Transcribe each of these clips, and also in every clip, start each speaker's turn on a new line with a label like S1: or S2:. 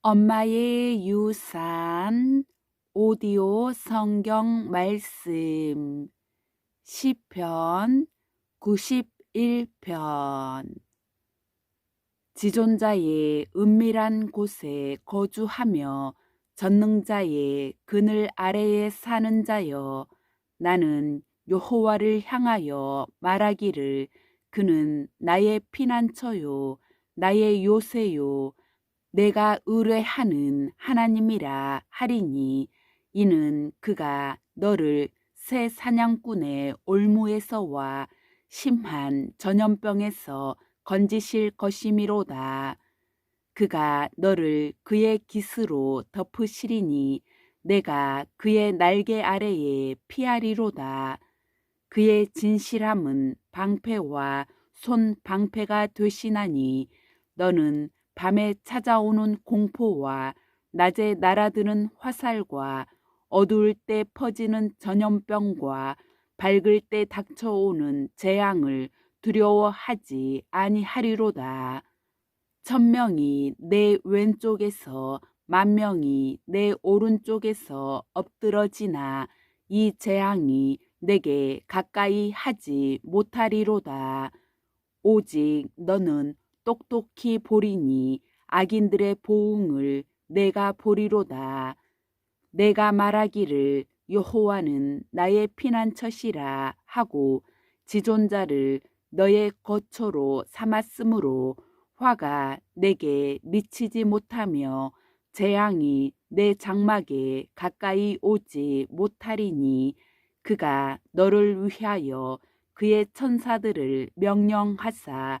S1: 엄마의 유산 오디오 성경 말씀. 시편 91편. 지존자의 은밀한 곳에 거주하며 전능자의 그늘 아래에 사는 자여 나는 여호와를 향하여 말하기를 그는 나의 피난처요 나의 요새요 내가 의뢰하는 하나님이라 하리니 이는 그가 너를 새 사냥꾼의 올무에서와 심한 전염병에서 건지실 것이미로다. 그가 너를 그의 깃으로 덮으시리니 내가 그의 날개 아래에 피하리로다. 그의 진실함은 방패와 손 방패가 되시나니 너는 밤에 찾아오는 공포와 낮에 날아드는 화살과 어두울 때 퍼지는 전염병과 밝을 때 닥쳐오는 재앙을 두려워하지 아니하리로다. 천명이 내 왼쪽에서 만명이 내 오른쪽에서 엎드러지나 이 재앙이 내게 가까이 하지 못하리로다. 오직 너는 똑똑히 보리니 악인들의 보응을 내가 보리로다. 내가 말하기를 여호와는 나의 피난처시라 하고 지존자를 너의 거처로 삼았으므로 화가 내게 미치지 못하며 재앙이 내 장막에 가까이 오지 못하리니 그가 너를 위하여 그의 천사들을 명령하사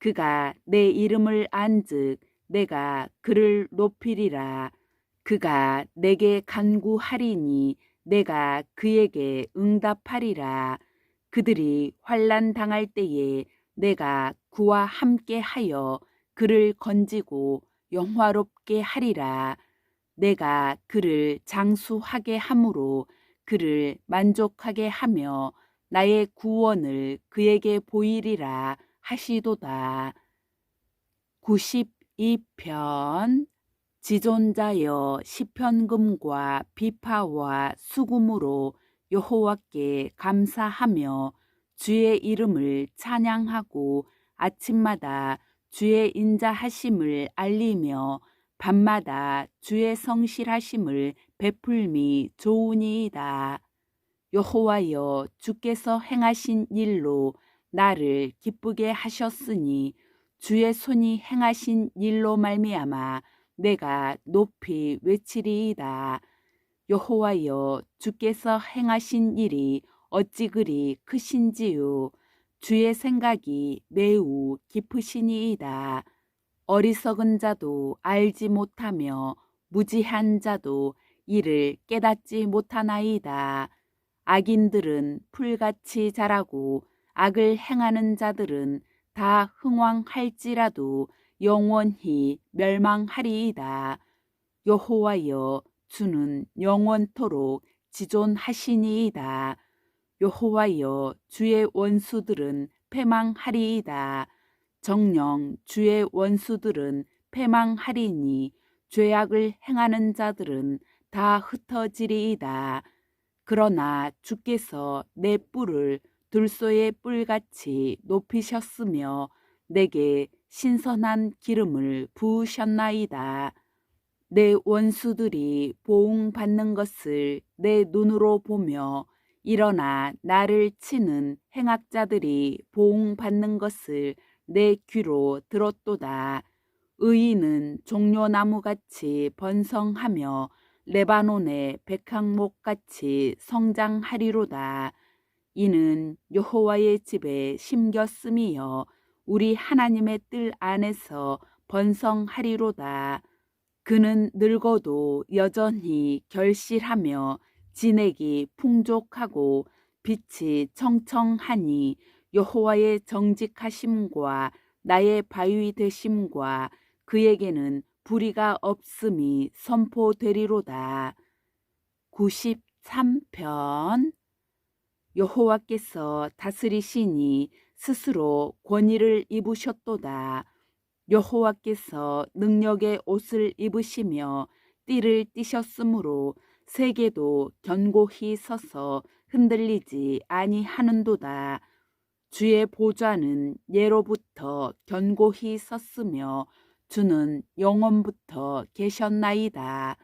S1: 그가 내 이름을 안즉 내가 그를 높이리라. 그가 내게 간구하리니 내가 그에게 응답하리라. 그들이 환란 당할 때에 내가 그와 함께 하여 그를 건지고 영화롭게 하리라. 내가 그를 장수하게 함으로 그를 만족하게 하며 나의 구원을 그에게 보이리라 하시도다. 92편 지존자여 시편금과 비파와 수금으로 여호와께 감사하며 주의 이름을 찬양하고 아침마다 주의 인자하심을 알리며 밤마다 주의 성실하심을 베풀미 좋으니이다. 여호와여 주께서 행하신 일로 나를 기쁘게 하셨으니 주의 손이 행하신 일로 말미암아 내가 높이 외치리이다. 여호와여 주께서 행하신 일이 어찌 그리 크신지요. 주의 생각이 매우 깊으시니이다. 어리석은 자도 알지 못하며 무지한 자도 이를 깨닫지 못하나이다. 악인들은 풀같이 자라고 악을 행하는 자들은 다 흥왕할지라도 영원히 멸망하리이다. 여호와여 주는 영원토록 지존하시니이다. 여호와여 주의 원수들은 패망하리이다. 정령 주의 원수들은 패망하리니 죄악을 행하는 자들은 다 흩어지리이다. 그러나 주께서 내 뿔을 들소의 뿔같이 높이셨으며 내게 신선한 기름을 부으셨나이다. 내 원수들이 보응받는 것을 내 눈으로 보며 일어나 나를 치는 행악자들이 보응받는 것을 내 귀로 들었도다. 의인은 종려나무같이 번성하며 레바논의 백항목같이 성장하리로다. 이는 여호와의 집에 심겼음이여 우리 하나님의 뜰 안에서 번성하리로다. 그는 늙어도 여전히 결실하며 진액이 풍족하고 빛이 청청하니 여호와의 정직하심과 나의 바위 되심과 그에게는 불의가 없음이 선포되리로다. 93편 여호와께서 다스리시니 스스로 권위를 입으셨도다. 여호와께서 능력의 옷을 입으시며 띠를 띠셨으므로 세계도 견고히 서서 흔들리지 아니하는도다. 주의 보좌는 예로부터 견고히 섰으며 주는 영원부터 계셨나이다.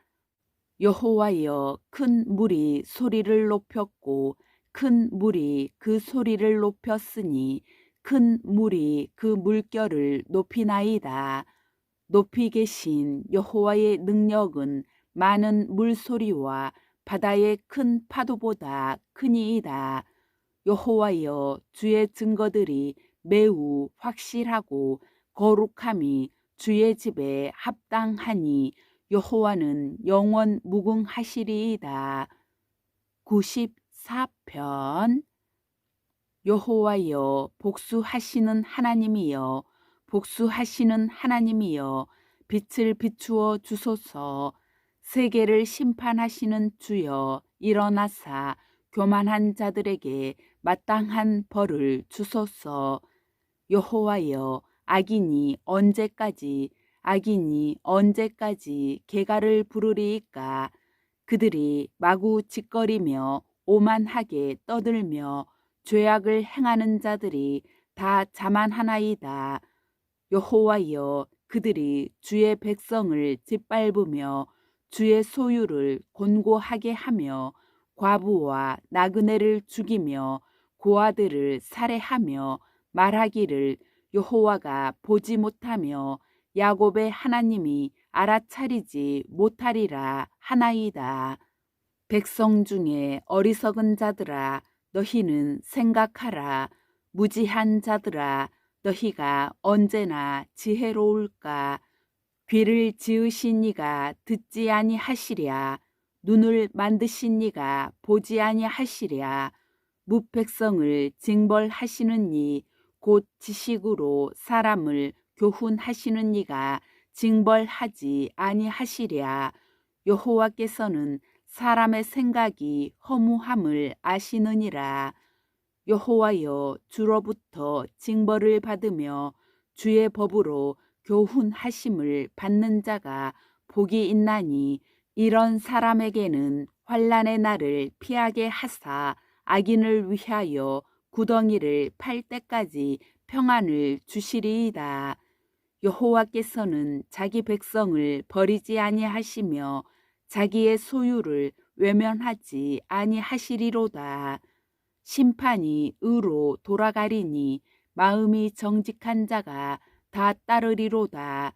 S1: 여호와여 큰 물이 소리를 높였고 큰 물이 그 소리를 높였으니 큰 물이 그 물결을 높이나이다. 높이 계신 여호와의 능력은 많은 물소리와 바다의 큰 파도보다 크니이다. 여호와여 주의 증거들이 매우 확실하고 거룩함이 주의 집에 합당하니 여호와는 영원 무궁하시리이다. 94편. 여호와여 복수하시는 하나님이여 복수하시는 하나님이여 빛을 비추어 주소서. 세계를 심판하시는 주여 일어나사. 교만한 자들에게 마땅한 벌을 주소서. 여호와여 악인이 언제까지 악인이 언제까지 개가를 부르리이까? 그들이 마구 짓거리며 오만하게 떠들며 죄악을 행하는 자들이 다 자만하나이다. 여호와여 그들이 주의 백성을 짓밟으며 주의 소유를 곤고하게 하며 과부와 나그네를 죽이며 고아들을 살해하며 말하기를 여호와가 보지 못하며 야곱의 하나님이 알아차리지 못하리라 하나이다. 백성 중에 어리석은 자들아 너희는 생각하라. 무지한 자들아 너희가 언제나 지혜로울까? 귀를 지으신 이가 듣지 아니하시랴. 눈을 만드신 이가 보지 아니하시랴. 무백성을 징벌하시는 이 곧 지식으로 사람을 교훈하시는 이가 징벌하지 아니하시랴. 여호와께서는 사람의 생각이 허무함을 아시느니라 여호와여 주로부터 징벌을 받으며 주의 법으로 교훈하심을 받는 자가 복이 있나니 이런 사람에게는 환란의 날을 피하게 하사 악인을 위하여 구덩이를 팔 때까지 평안을 주시리이다. 여호와께서는 자기 백성을 버리지 아니하시며 자기의 소유를 외면하지 아니하시리로다. 심판이 의로 돌아가리니 마음이 정직한 자가 다 따르리로다.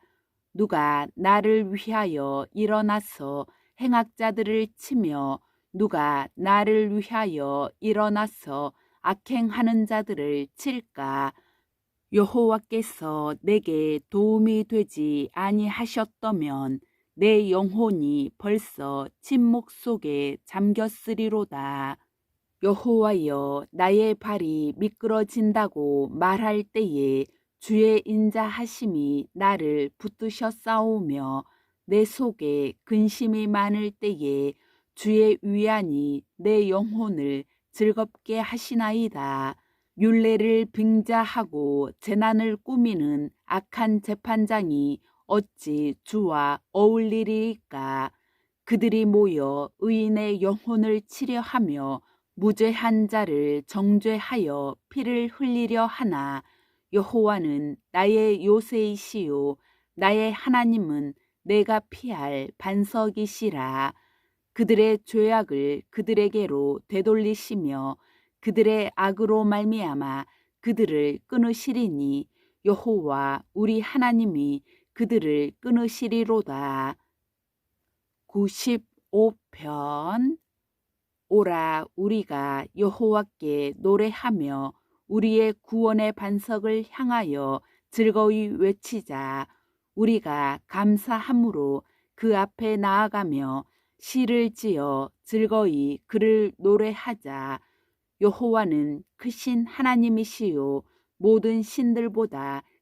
S1: 누가 나를 위하여 일어나서 행악자들을 치며 누가 나를 위하여 일어나서 악행하는 자들을 칠까? 여호와께서 내게 도움이 되지 아니하셨더면 내 영혼이 벌써 침묵 속에 잠겼으리로다. 여호와여 나의 발이 미끄러진다고 말할 때에 주의 인자하심이 나를 붙드셨사오며 내 속에 근심이 많을 때에 주의 위안이 내 영혼을 즐겁게 하시나이다. 율례를 빙자하고 재난을 꾸미는 악한 재판장이 어찌 주와 어울리리까? 그들이 모여 의인의 영혼을 치려하며 무죄한 자를 정죄하여 피를 흘리려 하나 여호와는 나의 요새이시요 나의 하나님은 내가 피할 반석이시라 그들의 죄악을 그들에게로 되돌리시며 그들의 악으로 말미암아 그들을 끊으시리니 여호와 우리 하나님이 그들을 끊으시리로다. 95편 오라 우리가 여호와께 노래하며 우리의 구원의 반석을 향하여 즐거이 외치자 우리가 감사함으로 그 앞에 나아가며 시를 지어 즐거이 그를 노래하자. 여호와는 크신 하나님이시요 모든 신들보다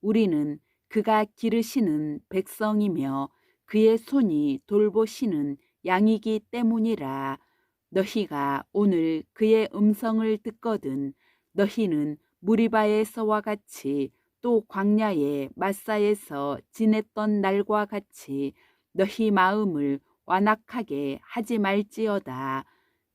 S1: 우리는 그가 기르시는 백성이며 그의 손이 돌보시는 양이기 때문이라. 너희가 오늘 그의 음성을 듣거든 너희는 무리바에서와 같이 또 광야의 마사에서 지냈던 날과 같이 너희 마음을 완악하게 하지 말지어다.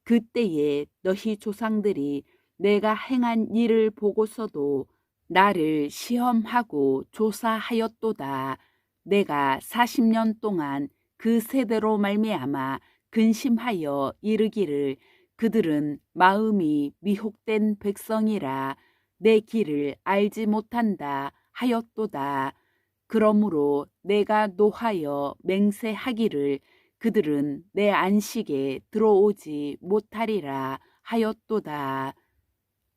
S1: 그때에 너희 조상들이 내가 행한 일을 보고서도 나를 시험하고 조사하였도다. 내가 40년 동안 그 세대로 말미암아 근심하여 이르기를 그들은 마음이 미혹된 백성이라 내 길을 알지 못한다 하였도다. 그러므로 내가 노하여 맹세하기를 그들은 내 안식에 들어오지 못하리라 하였도다.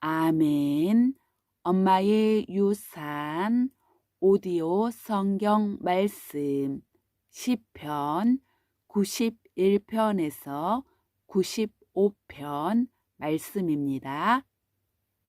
S1: 아멘. 엄마의 유산 오디오 성경 말씀 10편 91편에서 95편 말씀입니다.